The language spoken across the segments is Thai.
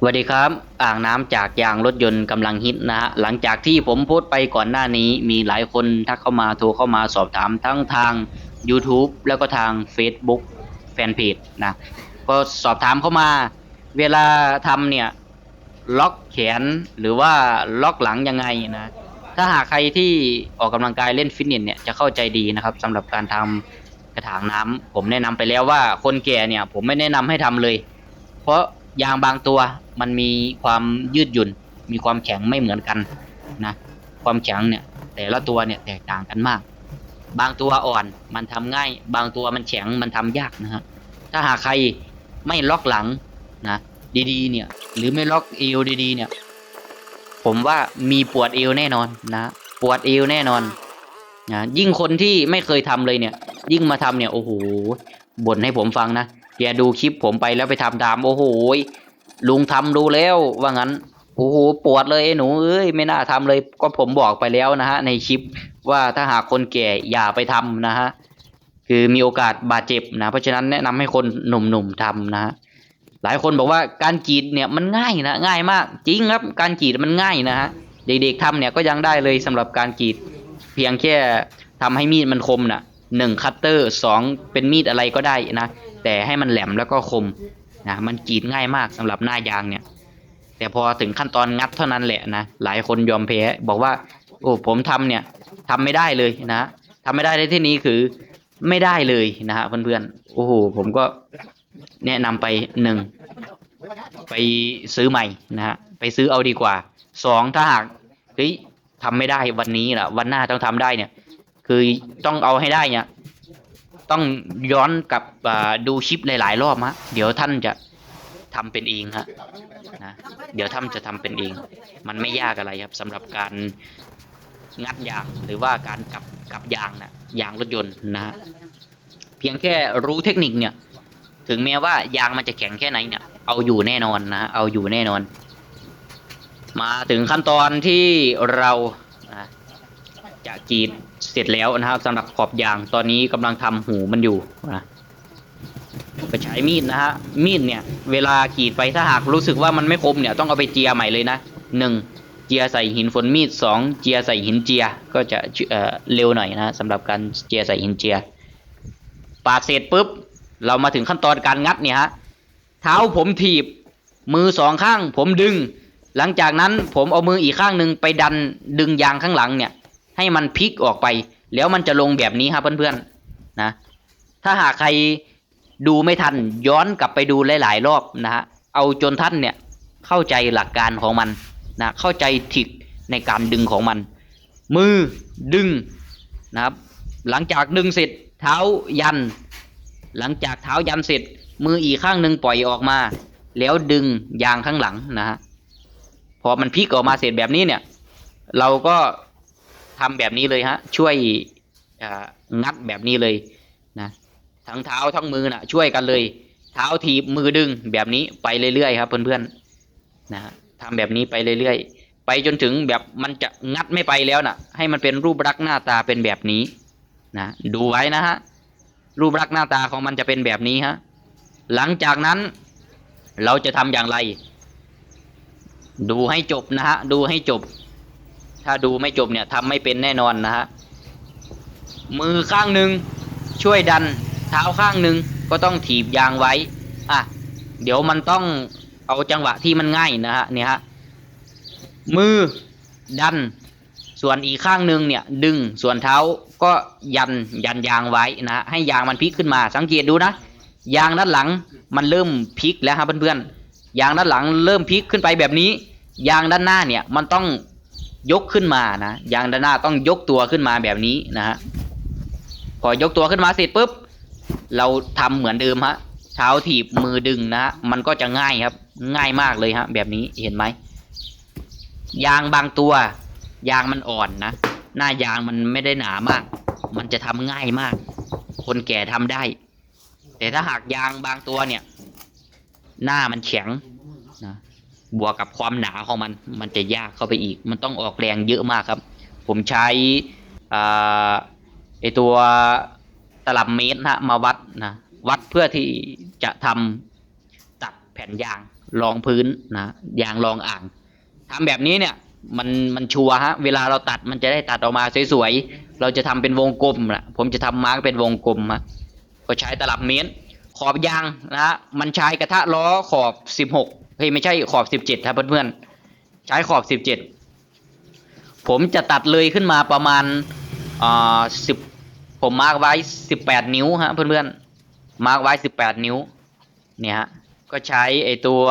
สวัสดีครับ อ่างน้ำจากยางรถยนต์กำลังฮิตนะฮะหลังจากที่ผมโพสต์ไปก่อนหน้านี้มีหลายคนทักเข้ามาโทรเข้ามาสอบถามทั้งทาง YouTube แล้วก็ทาง Facebook แฟนเพจนะก็สอบถามเข้ามา เวลาทำเนี่ยล็อกแขนหรือว่าล็อกหลังยังไงนะถ้าหากใครที่ออกกำลังกายเล่นฟิตเนสเนี่ยจะเข้าใจดีนะครับสำหรับการทำกระถางน้ำผมแนะนำไปแล้วว่าคนแก่เนี่ยผมไม่แนะนำให้ทำเลย เพราะยางบางตัว มันมีความยืดหยุ่น มีความแข็งไม่เหมือนกันนะความแข็งเนี่ยแต่ละตัวเนี่ยแตกต่างกันมาก บางตัวอ่อนมันทำง่าย บางตัวมันแข็งมันทำยากนะฮะถ้าหากใครไม่ล็อกหลังนะดีๆเนี่ยหรือไม่ล็อกเอวดีๆเนี่ยผมว่ามีปวดเอวแน่นอนนะปวดเอวแน่นอนนะยิ่งคนที่ไม่เคยทำเลยเนี่ย ยิ่งมาทำเนี่ยโอ้โหบ่นให้ผมฟังนะแกดูคลิปผมไปแล้วไปทำตามโอ้โห ลุงทำดูแล้วว่างั้นโอ้โหปวดเลยไอ้หนูเอ้ยไม่น่าทำเลยก็ผมบอกไปแล้วนะฮะในคลิปว่าถ้าหากคนแก่อย่าไปทำนะฮะคือมีโอกาสบาดเจ็บนะเพราะฉะนั้นแนะนำให้คนหนุ่มๆทำนะฮะหลายคนบอกว่าการกรีดเนี่ยมันง่ายนะง่ายมากจริงครับการกรีดมันง่ายนะฮะเด็กๆทำเนี่ยก็ยังได้เลยสำหรับการกรีดเพียงแค่ทำให้มีดมันคมนะหนึ่งคัตเตอร์สองเป็นมีดอะไรก็ได้นะแต่ให้มันแหลมแล้วก็คม นะมันกรีดง่ายมากสำหรับหน้ายางเนี่ย แต่พอถึงขั้นตอนงัดเท่านั้นแหละนะหลายคนยอมแพ้บอกว่า โอ้ผมทำเนี่ยทำไม่ได้เลยนะทำไม่ได้ในที่นี้คือไม่ได้เลยนะฮะเพื่อนๆโอ้โหผมก็แนะนำไปหนึ่งไปซื้อใหม่นะฮะไปซื้อเอาดีกว่าสองถ้าหากเฮ้ยทำไม่ได้วันนี้ล่ะ วันหน้าต้องทำได้เนี่ย คือต้องเอาให้ได้เนี่ย ต้องย้อนกลับดูคลิปหลาย ๆ รอบฮะเดี๋ยวท่านจะทำเป็นเองฮะนะเดี๋ยวท่านจะทำเป็นเอง มันไม่ยากอะไรครับสำหรับการงัดยางหรือว่าการกลับกลับยางนะยางรถยนต์นะฮะเพียงแค่รู้เทคนิคเนี่ย ถึงแม้ว่ายางมันจะแข็งแค่ไหนเนี่ย เอาอยู่แน่นอนนะ เอาอยู่แน่นอน มาถึงขั้นตอนที่เรา จะกรีดเสร็จแล้วนะครับสำหรับขอบยางตอนนี้กำลังทำหูมันอยู่นะไปใช้มีดนะฮะมีดเนี่ย เวลากรีดไปถ้าหากรู้สึกว่ามันไม่คมเนี่ยต้องเอาไปเจียใหม่เลยนะหนึ่งเจียใส่หินฝนมีดสองเจียใส่หินเจียก็จะเอ่อเร็วหน่อยนะสำหรับการเจียใส่หินเจีย ปาดเสร็จปุ๊บ เรามาถึงขั้นตอนการงัดเนี่ยฮะเท้าผมถีบมือสองข้างผมดึง หลังจากนั้นผมเอามืออีกข้างหนึ่งไปดันดึงยางข้างหลังเนี่ย ให้มันพลิกออกไป แล้วมันจะลงแบบนี้ครับเพื่อนๆนะ ถ้าหากใครดูไม่ทันย้อนกลับไปดูหลาย ๆ รอบนะฮะเอาจนท่านเนี่ยเข้าใจหลักการของมันนะเข้าใจทิกในการดึงของมัน มือดึงนะครับ หลังจากดึงเสร็จเท้ายัน หลังจากเท้ายันเสร็จ มืออีกข้างหนึ่งปล่อยออกมา แล้วดึงยางข้างหลังนะฮะพอมันพลิกออกมาเสร็จแบบนี้เนี่ย เราก็ ทำแบบนี้เลยฮะ ช่วยอ่างัดแบบนี้เลยนะทั้งเท้าทั้งมือนะช่วยกันเลย เท้าถีบมือดึงแบบนี้ไปเรื่อยๆครับเพื่อนๆนะฮะทำแบบนี้ไปเรื่อยๆ ไปจนถึงแบบมันจะงัดไม่ไปแล้วนะให้มันเป็นรูปลักษณ์หน้าตาเป็นแบบนี้นะดูไว้นะฮะรูปลักษณ์หน้าตาของมันจะเป็นแบบนี้ฮะหลังจากนั้นเราจะทำอย่างไร ดูให้จบนะฮะดูให้จบ ถ้าดูไม่จบเนี่ยทำไม่เป็นแน่นอนนะฮะมือข้างหนึ่งช่วยดัน เท้าข้างหนึ่งก็ต้องถีบยางไว้อะเดี๋ยวมันต้องเอาจังหวะที่มันง่ายนะฮะเนี่ยฮะมือดัน ส่วนอีกข้างหนึ่งเนี่ยดึงส่วนเท้าก็ยันยันยางไว้นะฮะให้ยางมันพลิกขึ้นมาสังเกตดูนะ ยางด้านหลังมันเริ่มพลิกแล้วครับเพื่อนๆยางด้านหลังเริ่มพลิกขึ้นไปแบบนี้ ยางด้านหน้าเนี่ยมันต้อง ยกขึ้นมานะยางด้านหน้าต้องยกตัวขึ้นมาแบบนี้นะฮะพอยกตัวขึ้นมาเสร็จปุ๊บเราทำเหมือนเดิมฮะเท้าถีบมือดึงนะฮะมันก็จะง่ายครับ ง่ายมากเลยฮะแบบนี้เห็นไหมยางบางตัวยางมันอ่อนนะหน้ายางมันไม่ได้หนามาก มันจะทำง่ายมาก คนแก่ทำได้ แต่ถ้าหากยางบางตัวเนี่ย หน้ามันแข็งนะ บวกกับความหนาของมัน มันจะยากเข้าไปอีก มันต้องออกแรงเยอะมากครับ ผมใช้อ่าไอตัวตลับเมตรนะมาวัดนะวัดเพื่อที่จะทำตัดแผ่นยางรองพื้นนะยางรองอ่างทำแบบนี้เนี่ยมันมันชัวฮะเวลาเราตัดมันจะได้ตัดออกมาสวยๆเราจะทำเป็นวงกลมนะผมจะทำมาร์กเป็นวงกลมฮะก็ใช้ตลับเมตร ขอบยางนะฮะมันใช้กระทะล้อขอบสิบหก เฮ้ยไม่ใช่ขอบสิบเจ็ดครับเพื่อนๆใช้ขอบสิบเจ็ดผมจะตัดเลยขึ้นมาประมาณอ่าสิบผมมาร์กไว้สิบแปดนิ้วฮะเพื่อนๆมาร์กไว้สิบแปดนิ้ว เนี่ยฮะก็ใช้ไอตัว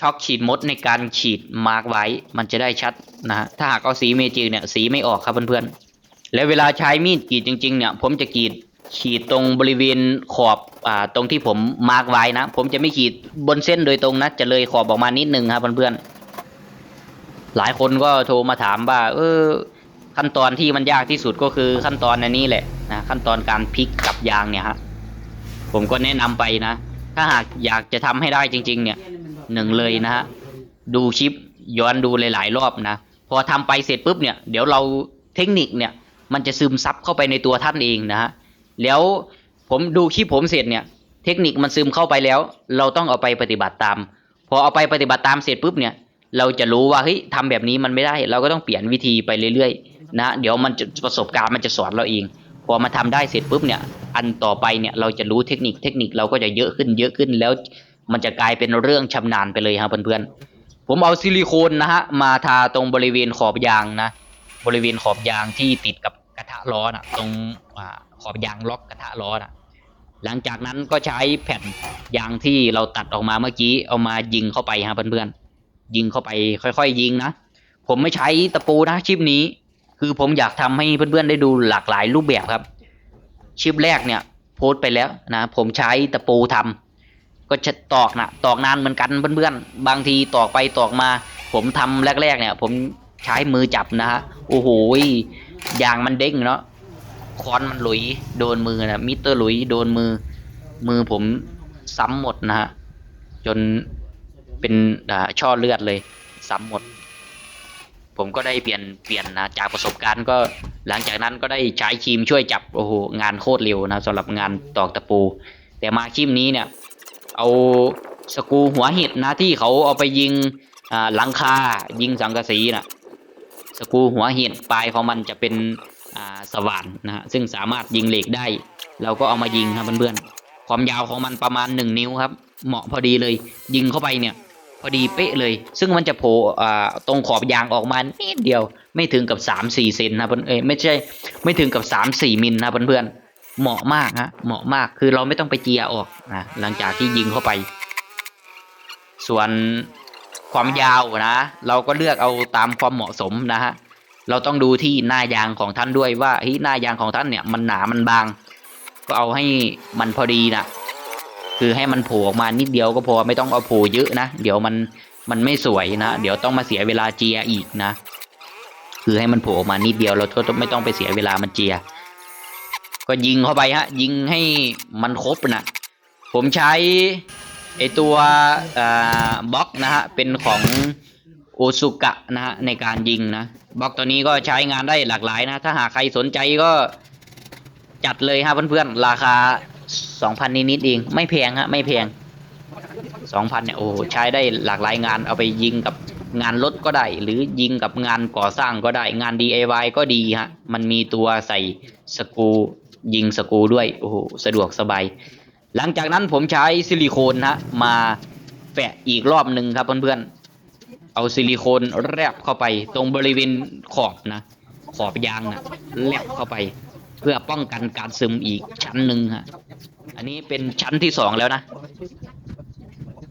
ช็อคฉีดมดในการฉีดมาร์กไว้ มันจะได้ชัดนะฮะถ้าหากเอาสีเมจิเนี่ยสีไม่ออกครับเพื่อนๆแล้วเวลาใช้มีดกรีดจริงๆเนี่ย ผมจะกรีด ขีดตรงบริเวณขอบอ่าตรงที่ผมมาร์กไว้นะ ผมจะไม่ขีดบนเส้นโดยตรงนะ จะเลยขอบออกมานิดนึงครับเพื่อนๆหลายคนก็โทรมาถามว่า เออ ขั้นตอนที่มันยากที่สุดก็คือขั้นตอนอันนี้แหละนะขั้นตอนการพลิกกับยางเนี่ยฮะผมก็แนะนำไปนะ ถ้าหากอยากจะทำให้ได้จริง ๆ เนี่ยหนึ่งเลยนะฮะดูคลิปย้อนดูหลายๆรอบนะ พอทำไปเสร็จปุ๊บเนี่ย เดี๋ยวเราเทคนิคเนี่ย มันจะซึมซับเข้าไปในตัวท่านเองนะฮะ แล้วผมดูคลิปผมเสร็จเนี่ย เทคนิคมันซึมเข้าไปแล้ว เราต้องเอาไปปฏิบัติตาม พอเอาไปปฏิบัติตามเสร็จปุ๊บเนี่ย เราจะรู้ว่าเฮ้ยทำแบบนี้มันไม่ได้ เราก็ต้องเปลี่ยนวิธีไปเรื่อยๆนะเดี๋ยวมันจะประสบการณ์มันจะสอนเราเอง พอมาทำได้เสร็จปุ๊บเนี่ย อันต่อไปเนี่ยเราจะรู้เทคนิคเทคนิคเราก็จะเยอะขึ้นเยอะขึ้นแล้ว มันจะกลายเป็นเรื่องชำนาญไปเลยครับเพื่อนๆผมเอาซิลิโคนนะฮะมาทาตรงบริเวณขอบยางนะบริเวณขอบยางที่ติดกับ ล้อน่ะ ตรงอขอบยางล็อกกระทะล้อน่ะ หลังจากนั้นก็ใช้แผ่นยางที่เราตัดออกมาเมื่อกี้เอามายิงเข้าไปฮะเพื่อนๆยิงเข้าไปค่อยๆ ยิงนะผมไม่ใช้ตะปูนะชิปนี้ คือผมอยากทำให้เพื่อนๆได้ดูหลากหลายรูปแบบครับ ชิปแรกเนี่ย โพสต์ไปแล้วนะผมใช้ตะปูทำก็จะตอกนะตอกนานเหมือนกันเพื่อนๆบางทีตอกไปตอกมา ผมทำแรกๆเนี่ย ผม ใช้มือจับนะฮะโอ้โหยางมันเด้งเนาะคอนมันหลุยโดนมือนะมิเตอร์หลุยโดนมือ มือผมซ้ำหมดนะฮะจนเป็นช่อเลือดเลยซ้ำหมด ผมก็ได้เปลี่ยนเปลี่ยนนะจากประสบการณ์ก็หลังจากนั้นก็ได้ใช้ครีมช่วยจับโอ้โหงานโคตรเร็วนะสำหรับงานตอกตะปู แต่มาครีมนี้เนี่ย เอาสกูหัวเห็ดนะที่เขาเอาไปยิงหลังคายิงสังกะสีนะ สกูหัวเห็ดปลายของมันจะเป็นสว่านนะฮะซึ่งสามารถยิงเหล็กได้ เราก็เอามายิงครับเพื่อนๆความยาวของมันประมาณหนึ่งนิ้วครับ เหมาะพอดีเลย ยิงเข้าไปเนี่ย พอดีเป๊ะเลย ซึ่งมันจะโผล่ตรงขอบยางออกมานิดเดียวไม่ถึงกับสามสี่เซนนะเพื่อนเอ้ไม่ใช่ไม่ถึงกับสามสี่มิลนะเพื่อนๆเหมาะมากฮะเหมาะมากคือเราไม่ต้องไปเจียออกนะหลังจากที่ยิงเข้าไป ส่วน ความยาวนะ เราก็เลือกเอาตามความเหมาะสมนะฮะเราต้องดูที่หน้ายางของท่านด้วยว่าเฮ้ยหน้ายางของท่านเนี่ยมันหนามันบาง ก็เอาให้มันพอดีนะคือให้มันโผล่ออกมานิดเดียวก็พอไม่ต้องเอาโผล่เยอะนะ เดี๋ยวมันมันไม่สวยนะ เดี๋ยวต้องมาเสียเวลาเจียอีกนะ คือให้มันโผล่ออกมานิดเดียวเราก็ไม่ต้องไปเสียเวลามันเจีย ก็ยิงเข้าไปฮะ ยิงให้มันครบนะผมใช้ ไอตัวบล็อกนะฮะเป็นของโอซุกะนะฮะในการยิงนะบล็อกตัวนี้ก็ใช้งานได้หลากหลายนะ ถ้าหากใครสนใจก็จัดเลยฮะเพื่อนๆ ราคา2,000นิดๆเอง ไม่แพงฮะไม่แพง2,000เนี่ยโอ้ใช้ได้หลากหลายงานเอาไปยิงกับงานรถก็ได้ หรือยิงกับงานก่อสร้างก็ได้งาน DIY ก็ดีฮะ มันมีตัวใส่สกูยิงสกูด้วย โอ้โห สะดวกสบาย หลังจากนั้นผมใช้ซิลิโคนนะมาแปะอีกรอบหนึ่งครับเพื่อนๆ เอาซิลิโคนแรบเข้าไปตรงบริเวณขอบนะ ขอบยางนะแลบเข้าไป เพื่อป้องกันการซึมอีกชั้นหนึ่งฮะ อันนี้เป็นชั้นที่สองแล้วนะ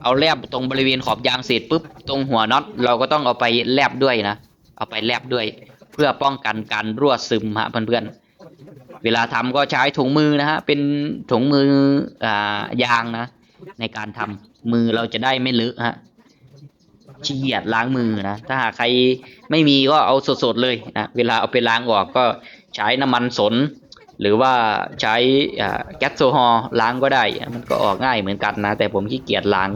เอาแลบตรงบริเวณขอบยางเสร็จปุ๊บตรงหัวน็อตเราก็ต้องเอาไปแลบด้วยนะ เอาไปแลบด้วย เพื่อป้องกันการรั่วซึมฮะเพื่อนๆ เวลาทำก็ใช้ถุงมือนะฮะเป็นถุงมืออ่ายางนะ ในการทำมือเราจะได้ไม่เลอะฮะขี้เกียจล้างมือนะถ้าหากใครไม่มีก็เอาสดๆเลยนะเวลาเอาไปล้างออกก็ใช้น้ำมันสน หรือว่าใช้แก๊สโซฮอล์ล้างก็ได้ มันก็ออกง่ายเหมือนกันนะ แต่ผมขี้เกียจล้าง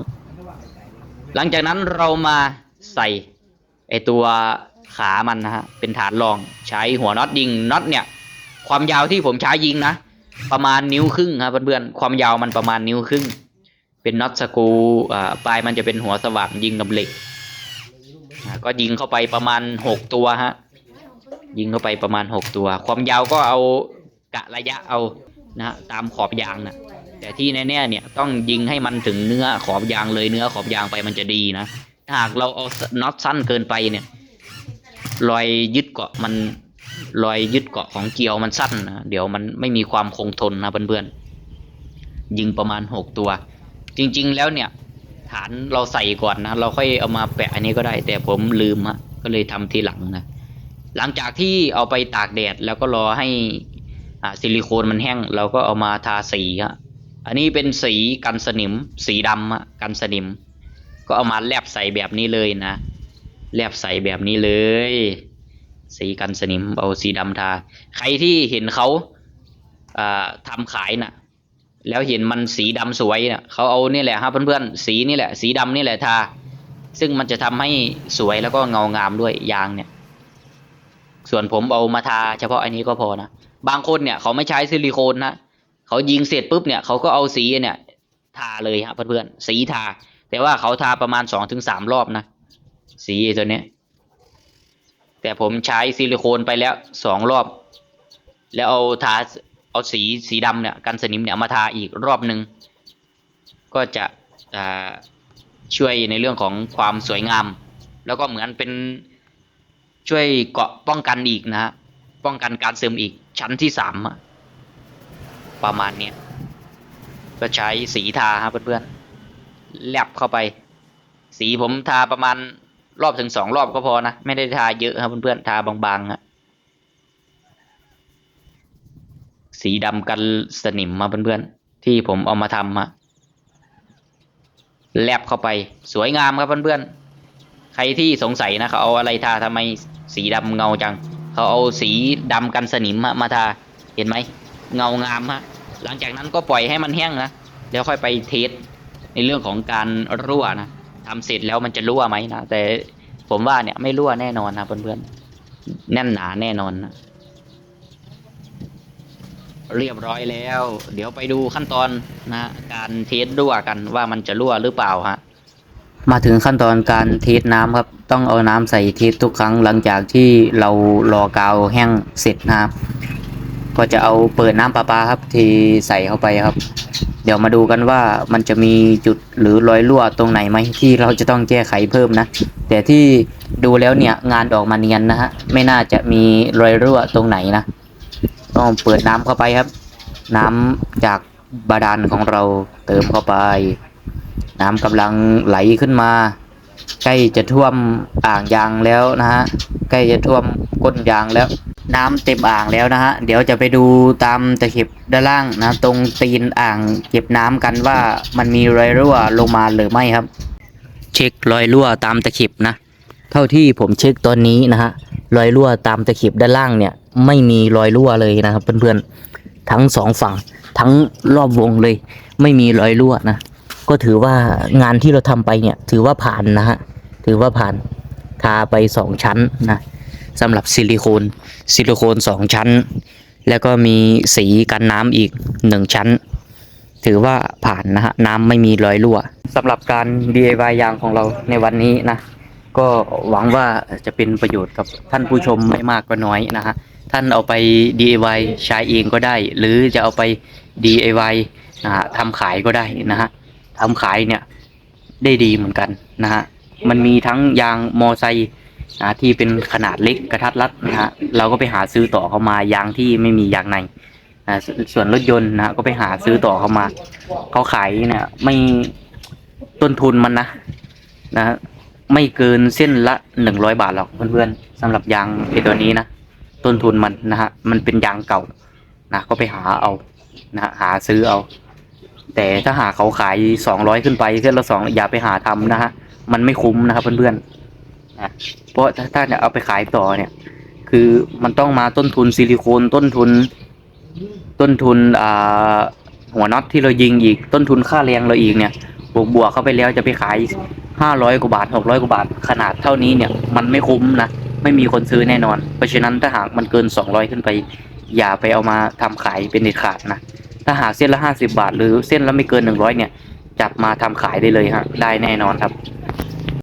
หลังจากนั้นเรามาใส่ไอตัวขามันนะฮะเป็นฐานรองใช้หัวน็อตยิงน็อตเนี่ย ความยาวที่ผมใช้ยิงนะ ประมาณนิ้วครึ่งครับเพื่อนๆความยาวมันประมาณนิ้วครึ่ง เป็นน็อตสกูอ่าปลายมันจะเป็นหัวสว่างยิงกับเหล็กก็ยิงเข้าไปประมาณหกตัวฮะยิงเข้าไปประมาณหกตัว ความยาวก็เอากะระยะเอานะฮะตามขอบยางนะแต่ที่แน่ๆเนี่ยต้องยิงให้มันถึงเนื้อขอบยางเลยเนื้อขอบยางไปมันจะดีนะหากเราเอาน็อตสั้นเกินไปเนี่ยรอยยึดเกาะมัน รอยยึดเกาะของเกลียวมันสั้นนะเดี๋ยวมันไม่มีความคงทนนะเพื่อนๆยิงประมาณหกตัว จริง ๆ แล้วเนี่ย ฐานเราใส่ก่อนนะ เราค่อยเอามาแปะอันนี้ก็ได้ แต่ผมลืมฮะก็เลยทำทีหลังนะหลังจากที่เอาไปตากแดดแล้วก็รอให้อ่าซิลิโคนมันแห้ง เราก็เอามาทาสีฮะอันนี้เป็นสีกันสนิม สีดำอะกันสนิม ก็เอามาแลบใส่แบบนี้เลยนะแลบใส่แบบนี้เลย สีกันสนิมเอาสีดำทา ใครที่เห็นเขาอ่าทำขายน่ะ แล้วเห็นมันสีดำสวยน่ะเขาเอานี่แหละครับเพื่อนๆสีนี่แหละ สีดำนี่แหละทา ซึ่งมันจะทำให้สวยแล้วก็เงางามด้วยยางเนี่ย ส่วนผมเอามาทาเฉพาะอันนี้ก็พอนะบางคนเนี่ยเขาไม่ใช้ซิลิโคนนะเขายิงเสร็จปุ๊บเนี่ยเขาก็เอาสีเนี่ยทาเลยครับเพื่อนๆสีทา แต่ว่าเขาทาประมาณสองถึงสามรอบนะสีตัวเนี้ย แต่ผมใช้ซิลิโคนไปแล้วสองรอบ แล้วเอาทาเอาสีสีดำเนี่ยกันสนิมเนี่ยมาทาอีกรอบหนึ่งก็จะช่วยในเรื่องของความสวยงาม แล้วก็เหมือนเป็นช่วยเกาะป้องกันอีกนะฮะป้องกันการซึมอีกชั้นที่สามประมาณนี้ก็ใช้สีทาครับเพื่อนๆแลบเข้าไป สีผมทาประมาณ รอบถึงสองรอบก็พอนะ ไม่ได้ทาเยอะครับเพื่อนๆทาบางๆฮะสีดำกันสนิมมาเพื่อนๆที่ผมเอามาทำฮะแลบเข้าไปสวยงามครับเพื่อนๆใครที่สงสัยนะเขาเอาอะไรทาทำไมสีดำเงาจัง เขาเอาสีดำกันสนิมมาทาเห็นไหมเงางามฮะหลังจากนั้นก็ปล่อยให้มันแห้งนะแล้วค่อยไปเทสในเรื่องของการรั่วนะ ทำเสร็จแล้วมันจะรั่วไหมนะแต่ผมว่าเนี่ยไม่รั่วแน่นอนนะเพื่อนๆแน่นหนาแน่นอนนะเรียบร้อยแล้ว เดี๋ยวไปดูขั้นตอนนะการเทสรั่วกันว่ามันจะรั่วหรือเปล่าฮะมาถึงขั้นตอนการเทสน้ำครับ ต้องเอาน้ำใส่เทสทุกครั้งหลังจากที่เรารอกาวแห้งเสร็จนะครับก็จะเอาเปิดน้ำประปาครับเทใส่เข้าไปครับ เดี๋ยวมาดูกันว่ามันจะมีจุดหรือรอยรั่วตรงไหนไหมที่เราจะต้องแก้ไขเพิ่มนะ แต่ที่ดูแล้วเนี่ยงานออกมาเนียนนะฮะไม่น่าจะมีรอยรั่วตรงไหนนะต้องเปิดน้ำเข้าไปครับ น้ำจากบาดาลของเราเติมเข้าไป น้ำกำลังไหลขึ้นมา ใกล้จะท่วมอ่างยางแล้วนะฮะใกล้จะท่วมก้นยางแล้ว น้ำเต็มอ่างแล้วนะฮะ เดี๋ยวจะไปดูตามตะเข็บด้านล่างนะ ตรงตีนอ่างเก็บน้ำกันว่ามันมีรอยรั่วลงมาหรือไม่ครับ เช็ครอยรั่วตามตะเข็บนะ เท่าที่ผมเช็คตอนนี้นะฮะ รอยรั่วตามตะเข็บด้านล่างเนี่ย ไม่มีรอยรั่วเลยนะครับเพื่อนๆ ทั้งสองฝั่งทั้งรอบวงเลย ไม่มีรอยรั่วนะ ก็ถือว่างานที่เราทำไปเนี่ย ถือว่าผ่านนะฮะ ถือว่าผ่านทาไปสองชั้นนะ สำหรับซิลิโคนซิลิโคนสองชั้น แล้วก็มีสีกันน้ำอีกหนึ่งชั้น ถือว่าผ่านนะฮะน้ำไม่มีรอยรั่วสำหรับการ DIY ยางของเราในวันนี้นะก็หวังว่าจะเป็นประโยชน์กับท่านผู้ชมไม่มากก็น้อยนะฮะท่านเอาไป DIY ใช้เองก็ได้ หรือจะเอาไป DIY นะฮะทำขายก็ได้นะฮะทำขายเนี่ยได้ดีเหมือนกันนะฮะมันมีทั้งยางมอไซค์ นะที่เป็นขนาดเล็กกระทัดรัดนะฮะเราก็ไปหาซื้อต่อเข้ามายางที่ไม่มียางในนะส่วนรถยนต์นะฮะก็ไปหาซื้อต่อเข้ามาเขาขายเนี่ยไม่ต้นทุนมันนะนะฮะไม่เกินเส้นละหนึ่งร้อยบาทหรอกเพื่อนๆสำหรับยางไอตัวนี้นะต้นทุนมันนะฮะมันเป็นยางเก่านะก็ไปหาเอานะฮะหาซื้อเอา แต่ถ้าหาเขาขายสองร้อยขึ้นไปเส้นละสองอย่าไปหาทำนะฮะมันไม่คุ้มนะครับเพื่อนๆ นะเพราะถ้าถ้าจะเอาไปขายต่อเนี่ย คือมันต้องมาต้นทุนซิลิโคนต้นทุน ต้นทุนอ่าหัวน็อตที่เรายิงอีกต้นทุนค่าแรงเราอีกเนี่ยบวกบวกเข้าไปแล้วจะไปขายห้าร้อยกว่าบาทหกร้อยกว่าบาท ขนาดเท่านี้เนี่ย มันไม่คุ้มนะไม่มีคนซื้อแน่นอน เพราะฉะนั้นถ้าหากมันเกินสองร้อยขึ้นไป อย่าไปเอามาทำขายเป็นเด็ดขาดนะถ้าหากเส้นละห้าสิบาท หรือเส้นละไม่เกินหนึ่งร้อยเนี่ยจับมาทำขายได้เลยฮะได้แน่นอนครับ